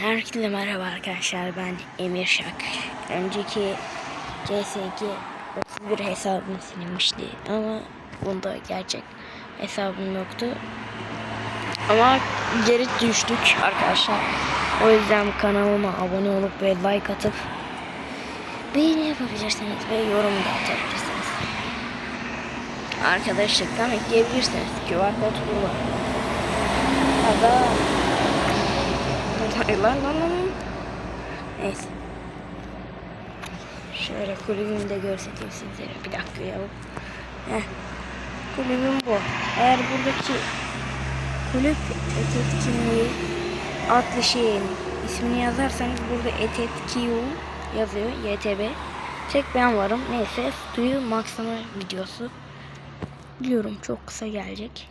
Herkese merhaba arkadaşlar ben Emir Şak. Önceki CSG 31 hesabım silinmişti ama bunda gerçek hesabım yoktu. Ama geri düştük arkadaşlar. O yüzden kanalıma abone olup ve like atıp beğeni yapabilirsiniz ve yorum da atabilirsiniz. Arkadaşlıktan ekleyebilirsiniz. QR kod kullan. Hatta Lan lan lan lan. Neyse. Şöyle kulübümü de göstereyim sizlere. Bir dakika ya. Heh. Kulübüm bu. Eğer buradaki kulüp etetkinliği adlı şeyin ismini yazarsanız burada etetkiyu yazıyor. YTB. Tek ben varım. Neyse. Suyu maksama videosu. Biliyorum çok kısa gelecek.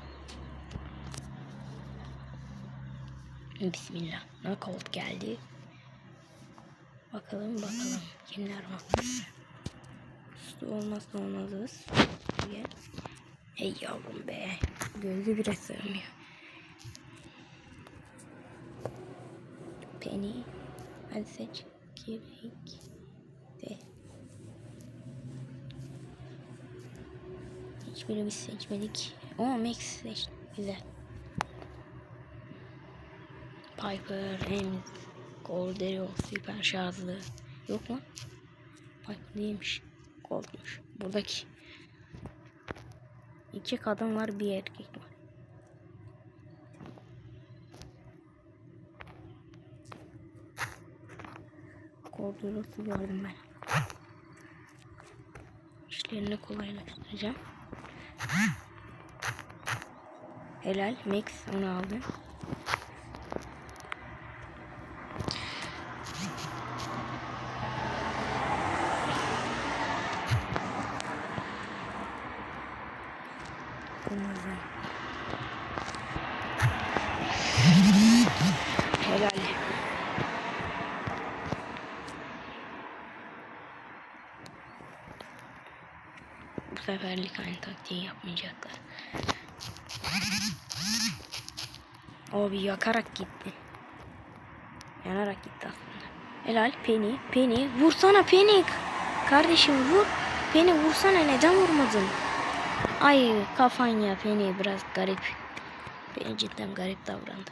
Bismillah. Knockout geldi. Bakalım bakalım. Kimler var? Su olmazsa olmazız. Hey yavrum be. Gözü bile sığmıyor. Penny. Hadi seç. Kirek. De. Hiçbiri biz seçmedik. Oo Max seçtim. Güzel. Piper, Ems, Goldero, süper şarjlı. Yok mu? Piper değilmiş. Gold'muş. Buradaki. iki kadın var, bir erkek var. Goldero'su gördüm ben. İşlerini kolaylaştıracağım. Helal. Max onu aldı. Kırmızı. Helal. Bu seferlik aynı taktiği yapmayacaklar. O bir yakarak gitti. Yanarak gitti aslında. Helal Penny. Penny. Vursana Penny. Kardeşim vur. Penny vursana neden vurmadın? Ay kafan ya Penny biraz garip. Penny cidden garip davrandı.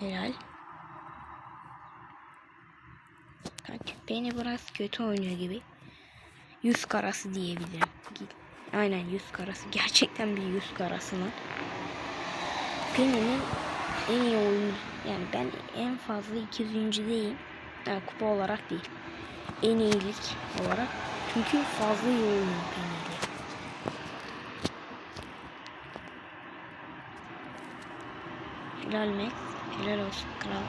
Helal. Penny biraz kötü oynuyor gibi. Yüz karası diyebilirim. Aynen yüz karası. Gerçekten bir yüz karası mı? Penny'nin en iyi oyunu. Yani ben en fazla 200. değil. Yani kupa olarak değil en iyilik olarak. Çünkü fazla iyi oynuyor Penny'de. Helal Max. Helal olsun kral.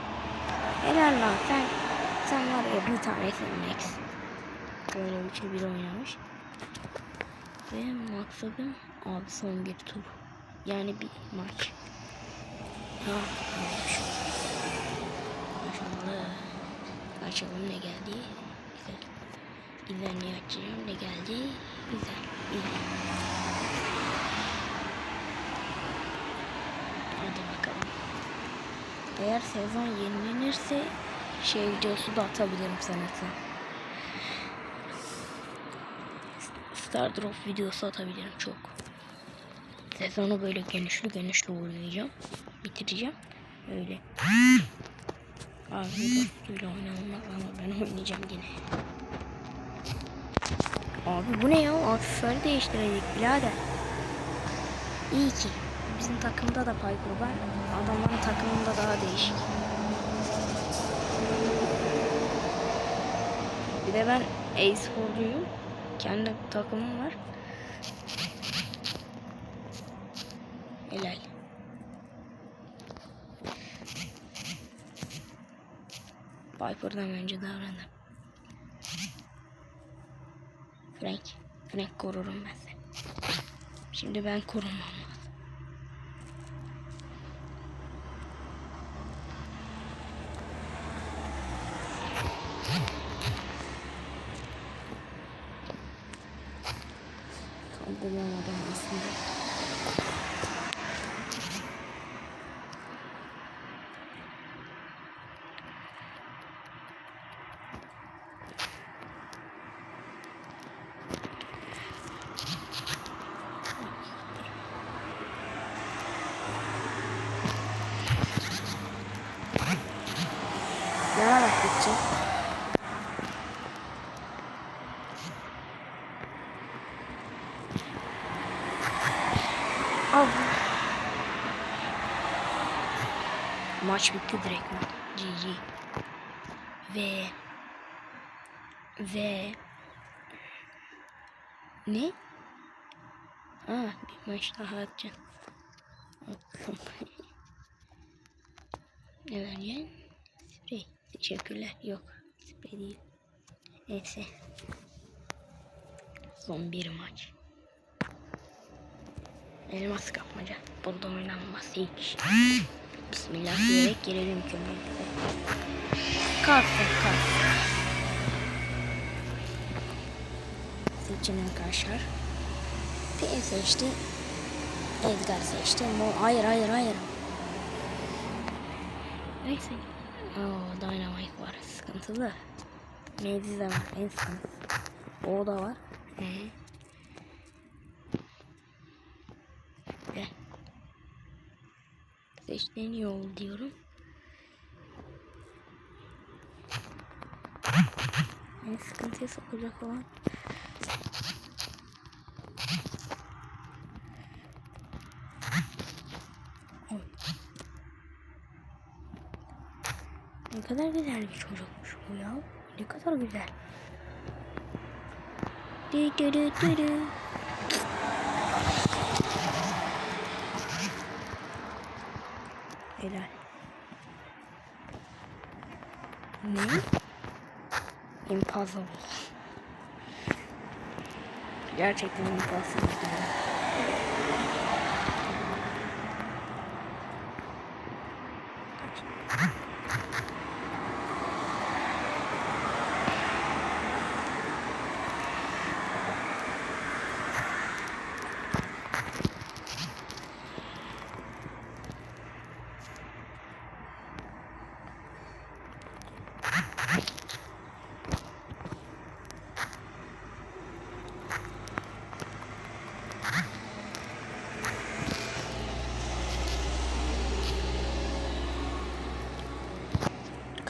Helal lan sen. Sen var ya bir tanesin Max. Böyle üçü bir oynamış. Ve maksadım abi son bir tur. Yani bir maç. Ha, olmuş. Maşallah. Açalım ne geldi? Güzel. İlerini açacağım. Ne geldi? Güzel. İyi. Hadi bakalım. Eğer sezon yenilenirse şey videosu da atabilirim sanırsam. Star Drop videosu atabilirim çok. Sezonu böyle genişli genişli oynayacağım. Bitireceğim. Öyle. Abi dostuyla oynanmaz ama ben oynayacağım yine. Abi bu ne ya? Aksesuarı değiştirecek birader. İyi ki. Bizim takımda da Piper var. Adamların takımında daha değişik. De ben e-sporcuyum. Kendi takımım var. Helal. Piper'dan önce davrandım. Frank. Frank korurum ben seni. Şimdi ben korumam lazım. Kaldıramadım aslında. Maç bitti direkt mi? GG. Ve ve ne? Ha bir maç daha atacağım. ne vereceksin? Sprey. Teşekkürler. Yok. Sprey değil. Neyse. Son bir maç. Elmas kapmaca. Burada oynanmaz hiç. Bismillah diyerek girelim kömürlüğe. Kalksın kalksın. Seçin arkadaşlar. P seçti. Edgar seçti. Mo hayır hayır hayır. Neyse. Oo Dynamite var. Sıkıntılı. Mevzi de var. En sıkıntılı. O da var. Hı -hı. Gel. Seçtiğin yol diyorum. En sıkıntıya sokacak olan. Ne kadar güzel bir çocukmuş bu ya. Ne kadar güzel. Dü dü dü dü Helal. Ne? Impossible. Gerçekten impossible.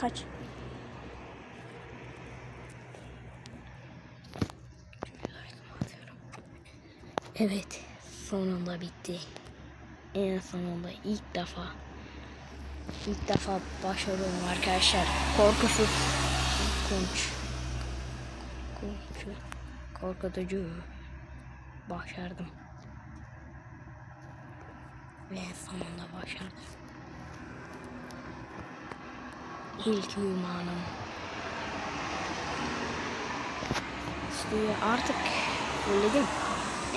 Kaç. Evet, sonunda bitti. En sonunda ilk defa ilk defa başarıyorum arkadaşlar. Korkusuz. Korkunç. Korkunç. Korkutucu. Başardım. Ve sonunda başardım. İlk ünvanım. Suyu artık fulledim.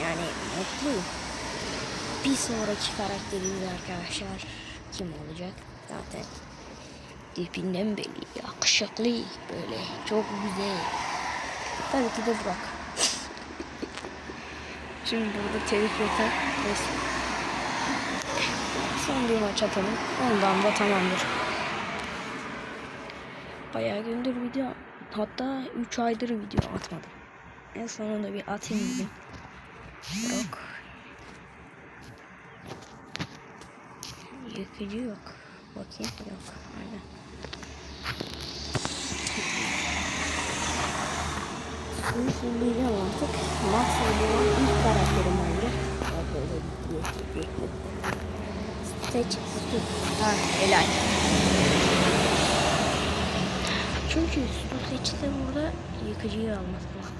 Yani mutluyum. Bir sonraki karakterimiz arkadaşlar kim olacak? Zaten tipinden belli. Yakışıklı böyle çok güzel. Tabii ki de Burak. Şimdi burada telif yeter. Son bir maç atalım. Ondan da tamamdır. Bayağı gündür video hatta 3 aydır video atmadım. En sonunda bir atayım dedim. Yok. Yıkıcı yok. Bakayım yok. Aynen. Suyu fulleyeceğim artık. Max olan ilk karakterim oldu. Seç, su. Ha, helal. Çünkü su seçse burada yıkıcıyı alması lazım.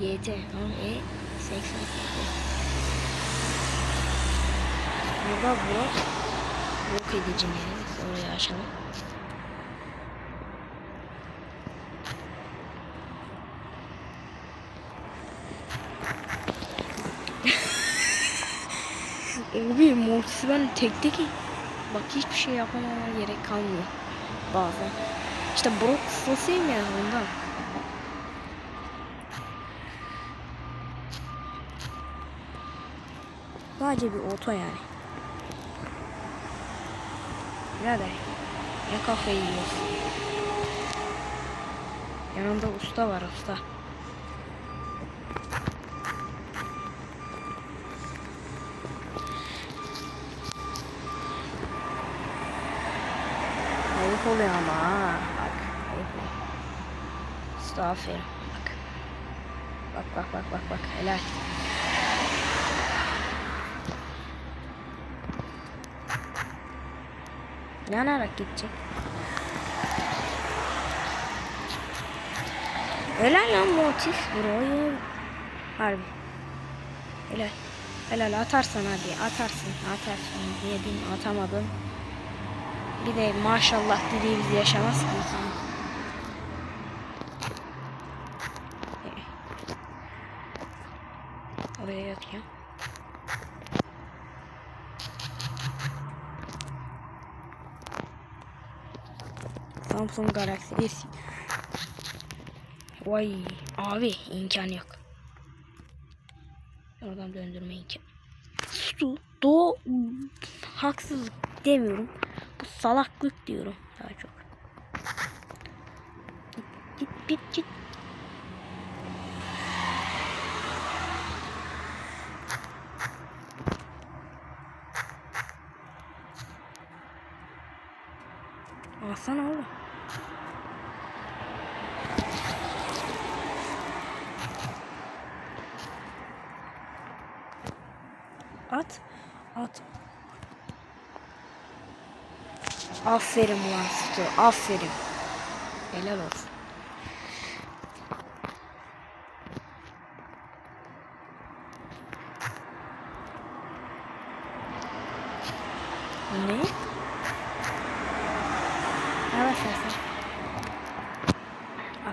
YT ama E 80 Burada bu yok edici yani oraya açalım. Abi Mortis'i ben tek tek bak hiçbir şey yapmama gerek kalmıyor bazen. İşte Brock yani ondan. Sadece bir oto yani. Birader. Ne kafayı yiyorsun? Yanımda usta var usta. Ayıp oluyor ama ha. Bak. Ayıp. Bak. Bak bak bak bak bak. Helal. Yanarak gidecek. Helal lan Mortis. Burayı. Harbi. Helal. Helal atarsan hadi. Atarsın. Atarsın. Yedin atamadın. Bir de maşallah dediğimiz yaşamaz ki. Oraya yatıyor. Samsung Galaxy S. Vay abi imkan yok. Oradan döndürme imkan. Su, do haksızlık demiyorum. Salaklık diyorum daha çok. Git git git. Alsana oğlum. At. At. Aferin ulan Stu. Aferin. Helal olsun. Ne? Yavaş yavaş.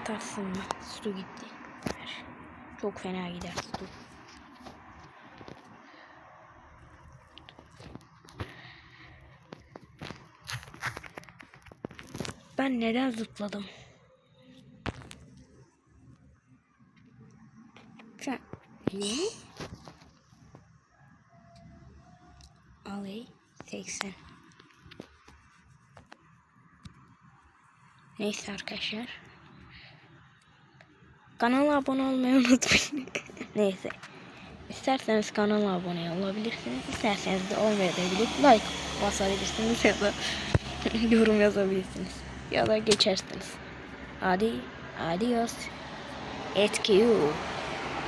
Atarsın mı? Stu gitti. Çok fena gider Stu. Ben neden zıpladım? Ne? Alay 80. Neyse arkadaşlar. Kanala abone olmayı unutmayın. Neyse. İsterseniz kanala abone olabilirsiniz. İsterseniz de olmayabilir. Like basabilirsiniz ya da yorum yazabilirsiniz. Ya da geçersiniz. Hadi. Adios. Etki you.